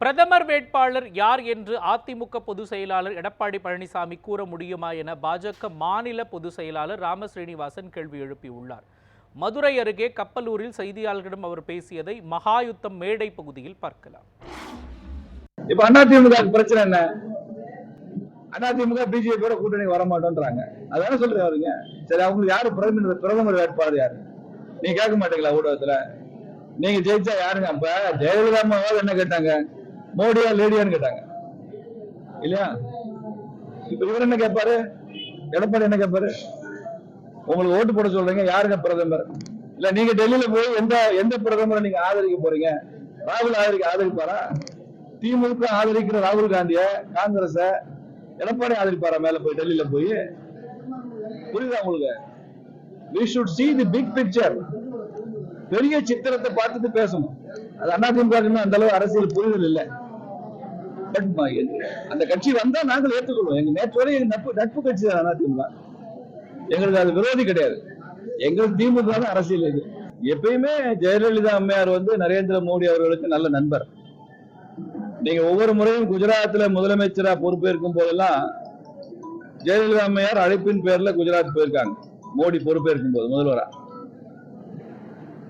பிரதமர் வேட்பாளர் யார் என்று அதிமுக பொதுச் செயலாளர் எடப்பாடி பழனிசாமி கூற முடியுமா என பாஜக மாநில பொதுச் செயலாளர் ராம ஸ்ரீனிவாசன் கேள்வி எழுப்பியுள்ளார். மதுரை அருகே கப்பலூரில் செய்தியாளர்களிடம் அவர் பேசியதை மகாயுத்தம் மேடை பகுதியில் பார்க்கலாம். இப்ப அதிமுக பிரச்சனை என்ன? அதிமுக பிஜேபியோட கூட்டணி வர மாட்டோம்ன்றாங்க அதான சொல்றாருங்க சரி அவங்களுக்கு யாரு பிரதமர் பிரதமர் வேட்பாளர் யாரு? நீங்க கேட்க மாட்டீங்களா ஊடகத்துல? நீங்க ஜெயிச்சா யாருங்க அப்ப? ஜெயலலிதா என்ன கேட்டாங்க? மோடியா லேடியான்னு கேட்டாங்க. இல்லையா? இப்ப இவர் என்ன கேட்பாரு? எடப்பாடி என்ன கேட்பாரு? உங்களுக்கு ஓட்டு போட சொல்றீங்க யாருங்க பிரதமர்? இல்ல நீங்க டெல்லியில போய் எந்த எந்த பிரதமரை நீங்க ஆதரிக்க போறீங்க? ராகுல் ஆதரிக்க ஆதரிப்பாரா? திமுக ஆதரிக்கிற ராகுல் காந்திய காங்கிரஸ எடப்பாடி ஆதரிப்பாரா மேல போய் டெல்லியில போய்? புரியுதா உங்களுக்கு? We should see the big picture பெரிய சித்திரத்தை பார்த்துட்டு பேசணும். அது அதிமுக இன்னும் அந்த அளவு அரசியல் புரிதல் இல்லை. அந்த கட்சி வந்தா நாங்கள் ஏற்றுக்கொள்வோம் எங்க நேற்று வரை எங்க நட்பு நட்பு கட்சி தான் அதிமுக எங்களுக்கு அது விரோதி கிடையாது. எங்களுக்கு திமுக தான் அரசியல் இது. எப்பயுமே ஜெயலலிதா அம்மையார் வந்து நரேந்திர மோடி அவர்களுக்கு நல்ல நண்பர். நீங்க ஒவ்வொரு முறையும் குஜராத்ல முதலமைச்சரா பொறுப்பேற்கும் போதெல்லாம் ஜெயலலிதா அம்மையார் அழைப்பின் பேர்ல குஜராத் போயிருக்காங்க. மோடி பொறுப்பேற்கும் போது முதல்வரா.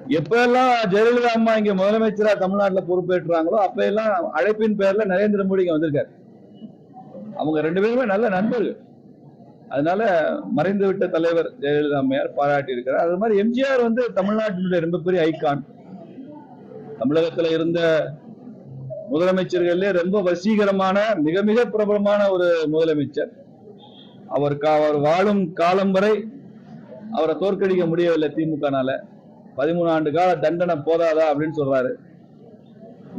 எப்ப எல்லாம் ஜெயலலிதா அம்மா இங்க முதலமைச்சரா தமிழ்நாட்டுல பொறுப்பேற்றாங்களோ அப்ப எல்லாம் அழைப்பின் பேர்ல நரேந்திர மோடி இங்க வந்திருக்காரு. அவங்க ரெண்டு பேருமே நல்ல நண்பர்கள். அதனால மறைந்து விட்ட தலைவர் ஜெயலலிதா அம்மையார் பாராட்டி இருக்கிறார். அது மாதிரி எம்ஜிஆர் வந்து தமிழ்நாட்டினுடைய ரொம்ப பெரிய ஐகான் தமிழகத்துல இருந்த முதலமைச்சர்களே ரொம்ப வசீகரமான மிக மிக பிரபலமான ஒரு முதலமைச்சர். அவர் கா- அவர் வாழும் காலம் வரை அவரை தோற்கடிக்க முடியவில்லை திமுகனால. பதிமூணு ஆண்டு கால தண்டனை போதாதா அப்படின்னு சொல்றாரு.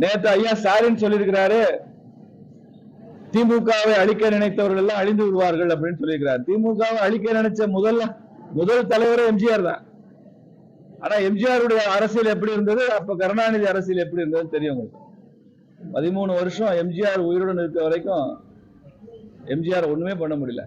நேற்று ஐயா சாரின்னு சொல்லியிருக்கிறாரு திமுகவை அழிக்க நினைத்தவர்கள் எல்லாம் அழிந்து விடுவார்கள் அப்படின்னு சொல்லியிருக்கிறார். திமுகவை அழிக்க நினைச்ச முதல்ல முதல் தலைவரே எம்ஜிஆர் தான். ஆனா எம்ஜிஆருடைய அரசியல் எப்படி இருந்தது? அப்ப கருணாநிதி அரசியல் எப்படி இருந்ததுன்னு தெரியும் உங்களுக்கு? பதிமூணு வருஷம் எம்ஜிஆர் உயிருடன் இருக்க வரைக்கும் எம்ஜிஆர் ஒண்ணுமே பண்ண முடியல.